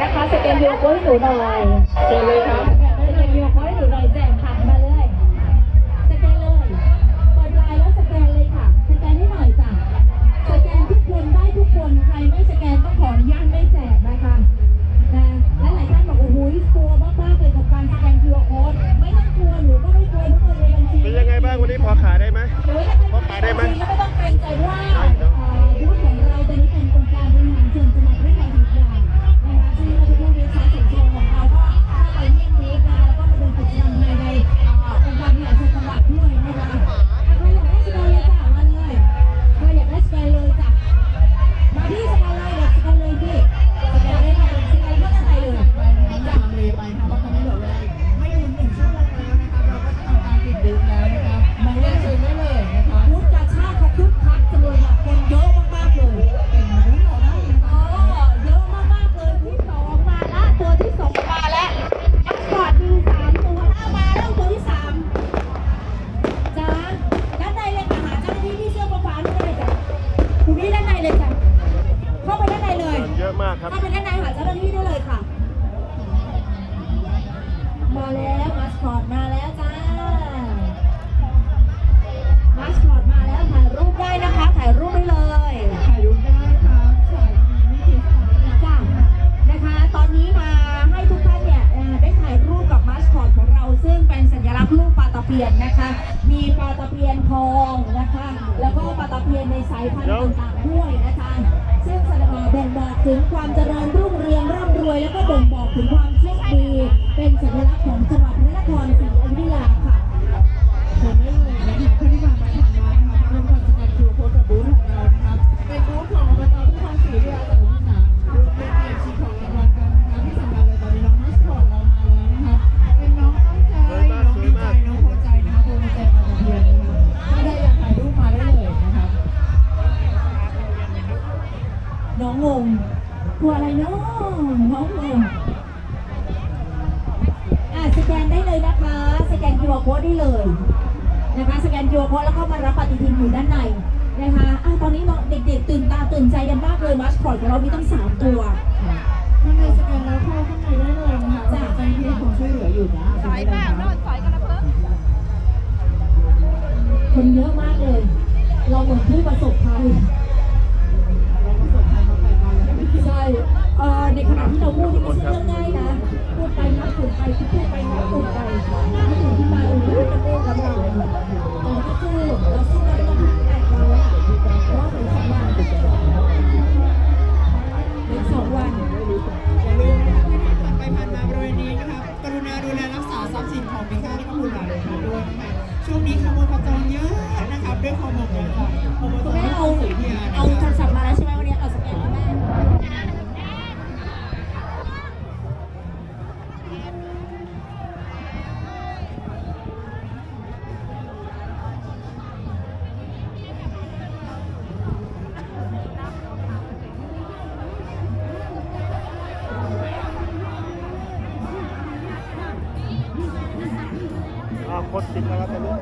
นะคะสแกนยูโก้ให้หนูหน่อยเชิเลยครับสแกนยูโก้ให้หนูหน่อยแจกผ่านมาเลยสแกนเลยเปิดไลน์แล้วสแกนเลยค่ะสแกนให้หน่อยจ้ะสแกนทุกคนได้ทุกคนใครไม่สแกนต้องขออนุญาตไม่แจกนะคะนะและหลายท่านบอกโอ้โหกลัวมากๆเลยกับการสแกนยูโก้ไม่ต้องกลัวหนูก็ไม่กลัวทุกคนเลยบัญชีเป็นยังไงบ้างวันนี้พอขายได้ไหมพอขายได้ไหมไม่ต้องเกรงใจว่า ได้เลยนะคะสแกนคิโค้ดแล้วก็มารับปฏิทินอยู่ด้านในนะคะอะตอนนี้เด็กๆตื่นตาตื่นใจกันมากเลยมัสคอตของเรามีตั้งสามตัวข้างในสแกนแล้วเข้าข้างในได้เลยนะคะจ้าใจที่ผมช่วยเหลืออยู่นะสายแบบนอนสายกันนะเพิ่มคนเยอะมากเลย เราเหมือนผู้ประสบภัย เอาโทรศัพท์มาแล้วใช่ไหมวันนี้เอาสแกนมาแม่อ่าคนติดนะครับตอนนี้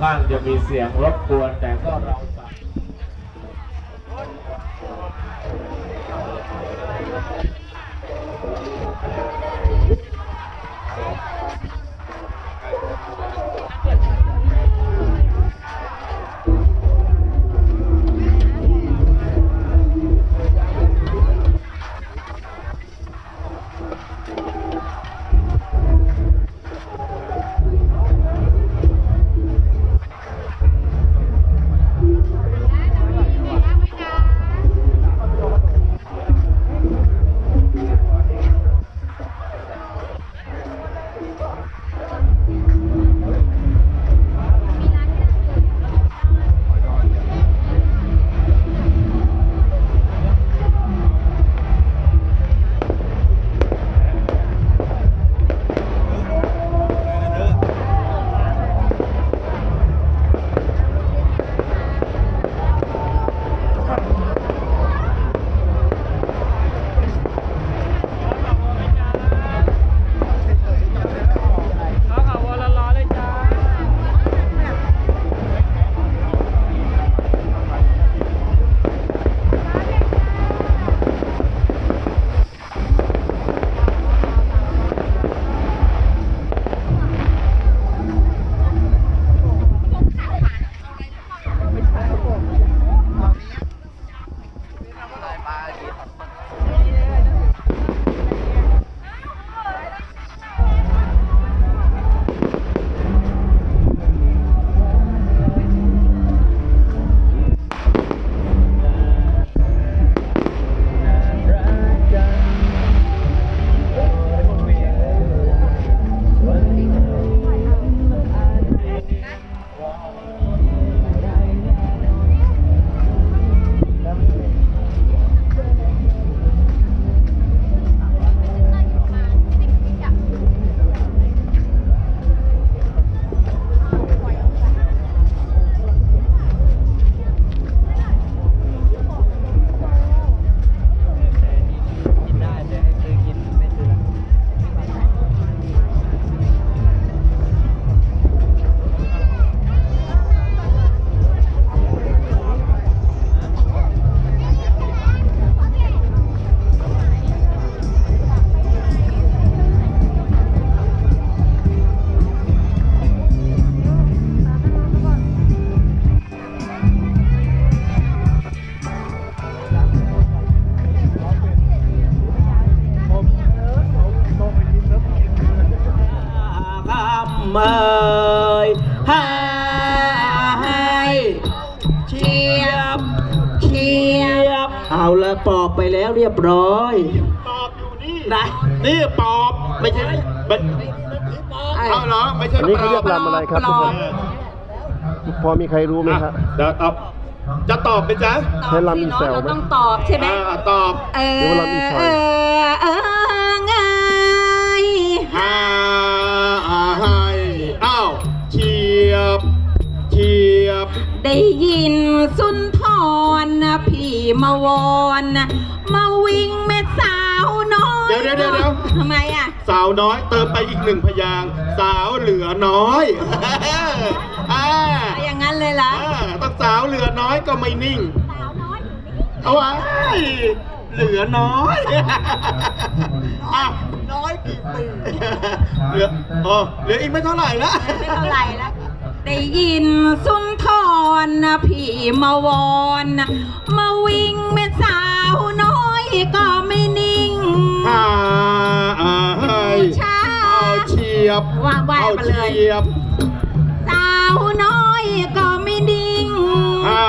ข้างจะมีเสียงรบกวนำเอ่ยให้เชียบเชียบเอาละปอบไปแล้วเรียบร้อย ปอบอยู่นี่ นะนี่ปอบไม่ใช่ไม่เอาเหรอไม่ใช่อันนี้เขาเรียกลำอะไรครับทุกคนพอมีใครรู้ไหมครับเดี๋ยวเอาจะตอบไหมจ๊ะใช้ลำอีแซวไหมต้องตอบใช่ไหมอ่าตอบ เออหรือว่าเรามีไฟเออเอ ได้ยินสุนทรนะพี่มาวอนนะมาวิ่งแม่สาวน้อยเดี๋ยวเดี๋ยวเดี๋ยวเดี๋ยว ทำไมอะ สาวน้อยเติมไปอีกหนึ่งพยางค์สาวเหลือน้อย อ่าอย่างนั้นเลยเหรออ่าต้องสาวเหลือน้อยก็ไม่นิ่งเอาไว้เหลือน้อยอะน้อยกี่ปีเหลืออ๋อเหลืออีกไม่เท่าไหร่ละ ไม่เท่าไหร่แล้ว ได้ยินสุนทรนะพี่มาวอนนะมาวิ่งแม่สาวน้อยก็ไม่นิ่งฮ่าอ่าให้ช้า เอาเฉียบว่าว่าเอาไปเลย เฉียบสาวน้อยก็ไม่นิ่งฮ่า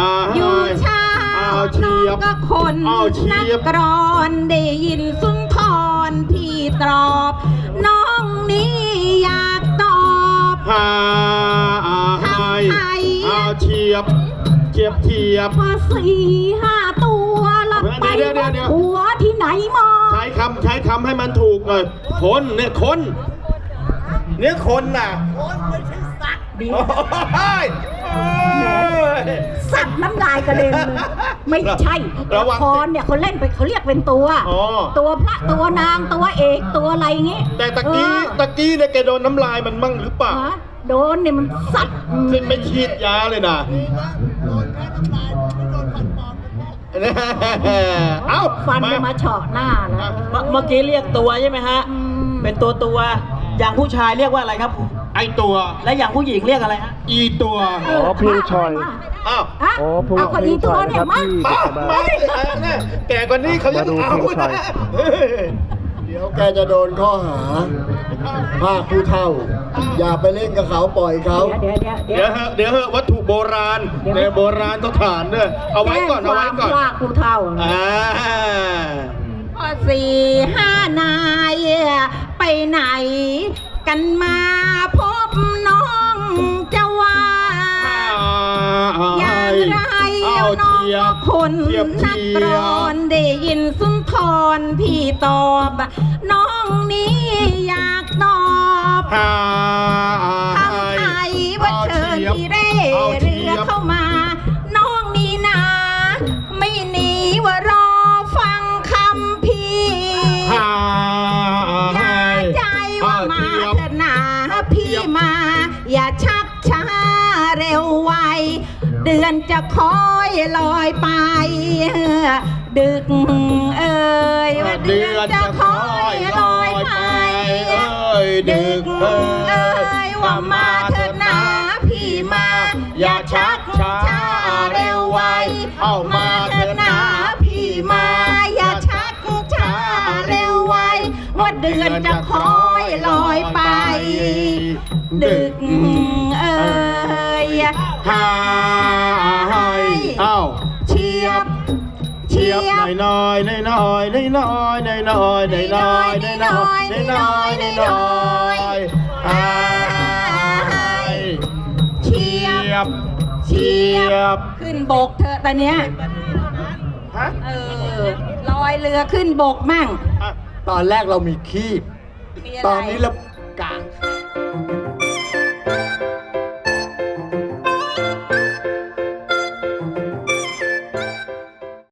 อ่าอยู่ให้ช้าเอาเฉียบน้องก็คนเอาเฉีนักยบ กรอนได้ยินสุนทรพี่ตรอบ น้องนี้อยากตอบ ฮ่าอ่าให้ทำไทยเอาเฉียบเฉียบเฉียบพอสี่ห้าตัวละไปเดี๋ยวเดี๋ยวเดี๋ยวหัวที่ไหนมองใช้คำใช้คำให้มันถูกหน่อยคนเนี่ยคน เนี่ยคนน่ะคนไม่ใช่สัตว์โอ้ยเออ สัตว์น้ำลายกระเด็นเลยไม่ใช่ระวังละครเนี่ยเขาเล่นไปเขาเรียกเป็นตัว อ๋อ ตัวพระตัวนางตัวเอกตัวอะไรอย่างงี้แต่ตะกี้เออตะกี้เนี่ยแกโดนน้ำลายมันมั่งหรือเปล่าฮะโดนเนี่ยมันสัตว์ไม่ไม่ฉีดยาเลยนะเอ้าฟันมาจะมาเฉาะหน้าแล้วเมื่อเมื่อกี้เรียกตัวใช่ไหมฮะ อืมเป็นตัวตัว อย่างผู้ชายเรียกว่าอะไรครับไอ ตัว และอย่างผู้หญิงเรียกอะไรฮะอีตัวอ๋อเพลงชอย อ้าวฮะอ๋อผมเอาคนอีตัวเนี่ยมาที่มามาเนี่ยแก่กว่านี้เขายังมาดูเอาเพลงชอนะย เฮ้ยเดี๋ยวแกจะโดนข้อหาภาคผู้เท่า อย่าไปเล่นกับเขาปล่อยเขาเดี๋ยวเดี๋ยวเดี๋ยวเดี๋ยวเหอะเดี๋ยวเหอะวัตถุโบราณในโบราณต้องฐานด้วยเอาไว้ก่อนเอาไว้ก่อนแจ้งความว่ากูเท่าอ่าพอสี่ห้านาย ไปไหน กันมาพบ น้องจะว่าอย่างไรเอาน้องเทียบคนเทียบนักเทีกยรบอนได้ยินสุนทรพี่ตอบ น้องนี้อยากตอบหาทำไมว่าเชิญที่เร่ นจะคอยลอยไป ดึกเอ่ยว่าเดือนจะคอยลอยไปเอ่ยดึกเอ่ยว่ามาเถิดหนาพี่มา อย่าชักช้าเร็วไวเข้ามาเถิด เดือนจะคอยลอยไป ดึกเอ่ยหาให้เอ้าเชียบเชียบหน่อยหน่อยหน่อยหน่อยหน่อยหน่อยหน่อยหน่อยหน่อยหน่อยหน่อยหน่อยหน่อยเชียบเชียบขึ้นบกเถอตอนเนี้ยฮะเออลอยเรือขึ้นบกมั่ง ตอนแรกเรามีคีบ มีอะไร ตอนนี้เรา